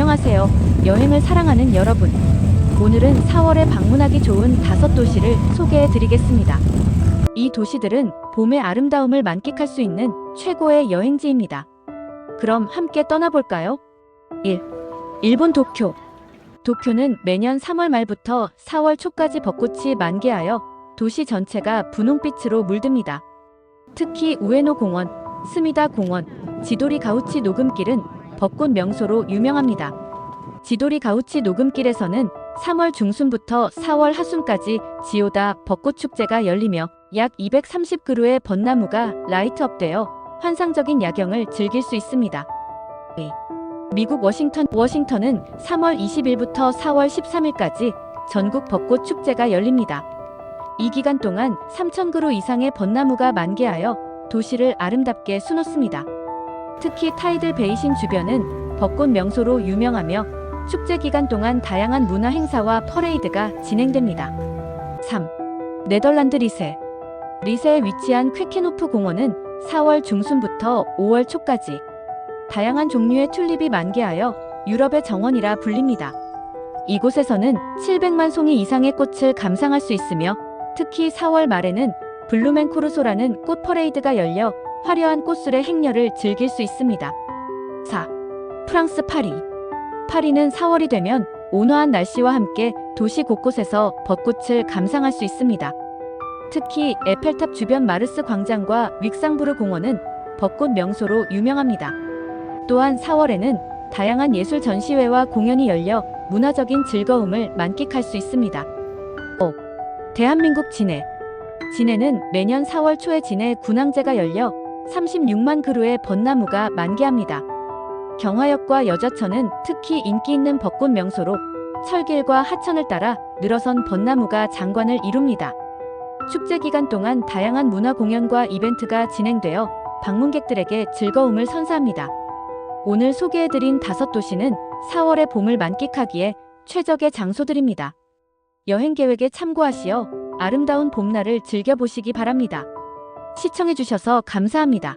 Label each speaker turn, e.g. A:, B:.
A: 안녕하세요. 여행을 사랑하는 여러분. 오늘은 4월에 방문하기 좋은 다섯 도시를 소개해 드리겠습니다. 이 도시들은 봄의 아름다움을 만끽할 수 있는 최고의 여행지입니다. 그럼 함께 떠나볼까요? 1. 일본 도쿄. 도쿄는 매년 3월 말부터 4월 초까지 벚꽃이 만개하여 도시 전체가 분홍빛으로 물듭니다. 특히 우에노 공원, 스미다 공원, 지도리 가우치 녹음길은 벚꽃 명소로 유명합니다. 지도리 가우치 녹음길에서는 3월 중순부터 4월 하순까지 지오다 벚꽃 축제가 열리며 약 230그루의 벚나무가 라이트업되어 환상적인 야경을 즐길 수 있습니다. 네. 미국 워싱턴 워싱턴은 3월 20일부터 4월 13일까지 전국 벚꽃 축제가 열립니다. 이 기간 동안 3,000그루 이상의 벚나무가 만개하여 도시를 아름답게 수놓습니다. 특히 타이들 베이신 주변은 벚꽃 명소로 유명하며 축제 기간 동안 다양한 문화 행사와 퍼레이드가 진행됩니다. 3. 네덜란드 리세. 리세에 위치한 쾌케노프 공원은 4월 중순부터 5월 초까지 다양한 종류의 튤립이 만개하여 유럽의 정원이라 불립니다. 이곳에서는 700만 송이 이상의 꽃을 감상할 수 있으며 특히 4월 말에는 블루멘코르소라는 꽃 퍼레이드가 열려 화려한 꽃술의 행렬을 즐길 수 있습니다. 4. 프랑스 파리. 파리는 4월이 되면 온화한 날씨와 함께 도시 곳곳에서 벚꽃을 감상할 수 있습니다. 특히 에펠탑 주변 마르스 광장과 윅상부르 공원은 벚꽃 명소로 유명합니다. 또한 4월에는 다양한 예술 전시회와 공연이 열려 문화적인 즐거움을 만끽할 수 있습니다. 5. 대한민국 진해. 진해는 매년 4월 초에 진해 군항제가 열려 36만 그루의 벚나무가 만개합니다. 경화역과 여자천은 특히 인기 있는 벚꽃 명소로 철길과 하천을 따라 늘어선 벚나무가 장관을 이룹니다. 축제 기간 동안 다양한 문화 공연과 이벤트가 진행되어 방문객들에게 즐거움을 선사합니다. 오늘 소개해드린 다섯 도시는 4월의 봄을 만끽하기에 최적의 장소들입니다. 여행 계획에 참고하시어 아름다운 봄날을 즐겨보시기 바랍니다. 시청해주셔서 감사합니다.